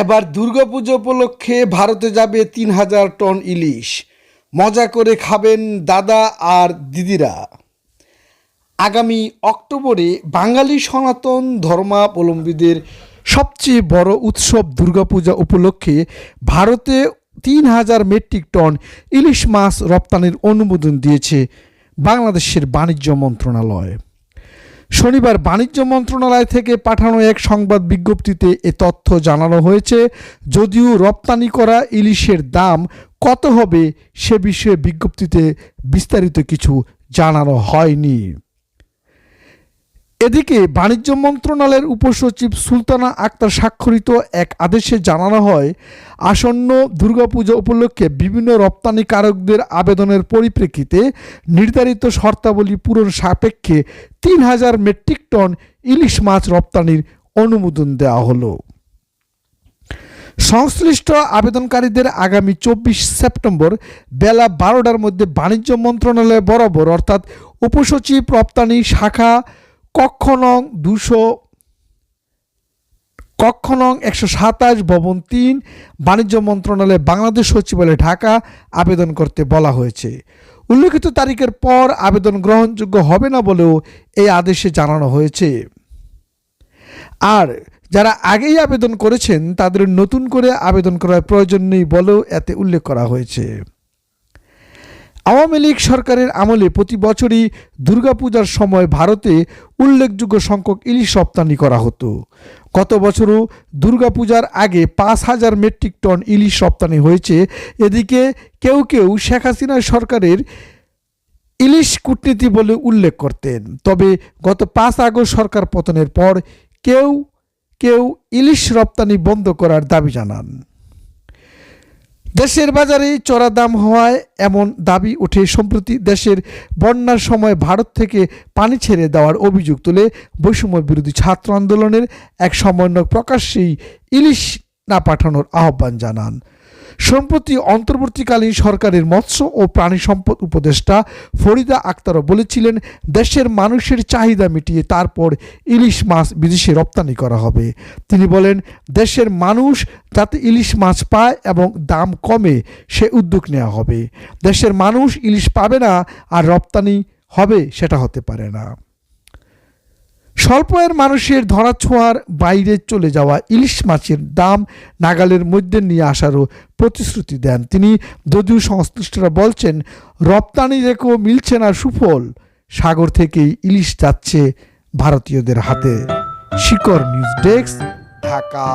এবার দুর্গাপুজো উপলক্ষে ভারতে যাবে তিন হাজার টন ইলিশ। মজা করে খাবেন দাদা আর দিদিরা। আগামী অক্টোবরে বাঙালি সনাতন ধর্মাবলম্বীদের সবচেয়ে বড় উৎসব দুর্গাপূজা উপলক্ষে ভারতে তিন হাজার মেট্রিক টন ইলিশ মাছ রপ্তানির অনুমোদন দিয়েছে বাংলাদেশের বাণিজ্য মন্ত্রণালয়। শনিবার বাণিজ্য মন্ত্রণালয় থেকে পাঠানো এক সংবাদ বিজ্ঞপ্তিতে এ তথ্য জানানো হয়েছে, যদিও রপ্তানি করা ইলিশের দাম কত হবে সে বিষয়ে বিজ্ঞপ্তিতে বিস্তারিত কিছু জানানো হয়নি। এদিকে বাণিজ্য মন্ত্রণালয়ের উপসচিব সুলতানা আক্তার স্বাক্ষরিত এক আদেশে জানানো হয়, আসন্ন দুর্গাপূজা উপলক্ষে বিভিন্ন রপ্তানিকারকদের আবেদনের পরিপ্রেক্ষিতে নির্ধারিত শর্তাবলী পূরণ সাপেক্ষে তিন হাজার মেট্রিক টন ইলিশ মাছ রপ্তানির অনুমোদন দেওয়া হলো। সংশ্লিষ্ট আবেদনকারীদের আগামী চব্বিশ সেপ্টেম্বর বেলা বারোটার মধ্যে বাণিজ্য মন্ত্রণালয় বরাবর, অর্থাৎ উপসচিব রপ্তানি শাখা কক্ষ নং দুশো কক্ষ নং একশো সাতাশ, ভবন তিন, বাণিজ্য মন্ত্রণালয়, বাংলাদেশ সচিবালয়, ঢাকা, আবেদন করতে বলা হয়েছে। উল্লেখিত তারিখের পর আবেদন গ্রহণযোগ্য হবে না বলেও এই আদেশে জানানো হয়েছে। আর যারা আগেই আবেদন করেছেন, তাদের নতুন করে আবেদন করার প্রয়োজন নেই বলেও এতে উল্লেখ করা হয়েছে। আওয়ামী লীগ সরকারের আমলে প্রতি বছরই দুর্গাপূজার সময় ভারতে উল্লেখযোগ্য সংখ্যক ইলিশ রপ্তানি করা হতো। গত বছরও দুর্গাপূজার আগে পাঁচ হাজার মেট্রিক টন ইলিশ রপ্তানি হয়েছে। এদিকে কেউ কেউ শেখ হাসিনা সরকারের ইলিশ কূটনীতি বলে উল্লেখ করতেন। তবে গত পাঁচ আগস্ট সরকার পতনের পর কেউ কেউ ইলিশ রপ্তানি বন্ধ করার দাবি জানান। দেশের বাজারে চড়া দাম হওয়ায় এমন দাবি উঠে সম্প্রতি দেশের বন্যার সময় ভারত থেকে পানি ছেড়ে দেওয়ার অভিযোগ তুলে বৈষম্য বিরোধী ছাত্র আন্দোলনের এক সমন্বয়ক প্রকাশ্যেই ইলিশ না পাঠানোর আহ্বান জানান। সম্প্রতি অন্তর্বর্তীকালীন সরকারের মৎস্য ও প্রাণী সম্পদ উপদেষ্টা ফরিদা আক্তারও বলেছিলেন, দেশের মানুষের চাহিদা মিটিয়ে তারপর ইলিশ মাছ বিদেশে রপ্তানি করা হবে। তিনি বলেন, দেশের মানুষ যাতে ইলিশ মাছ পায় এবং দাম কমে, সে উদ্যোগ নেওয়া হবে। দেশের মানুষ ইলিশ পাবে না আর রপ্তানি হবে, সেটা হতে পারে না। স্বল্প আয়ের মানুষের ধরাছোঁয়ার বাইরে চলে যাওয়া ইলিশ মাছের দাম নাগালের মধ্যে নিয়ে আসারও প্রতিশ্রুতি দেন তিনি। যদিও সংশ্লিষ্টরা বলছেন, রপ্তানি রেখেও মিলছে না সুফল, সাগর থেকেই ইলিশ যাচ্ছে ভারতীয়দের হাতে। শিকর নিউজ ডেস্ক, ঢাকা।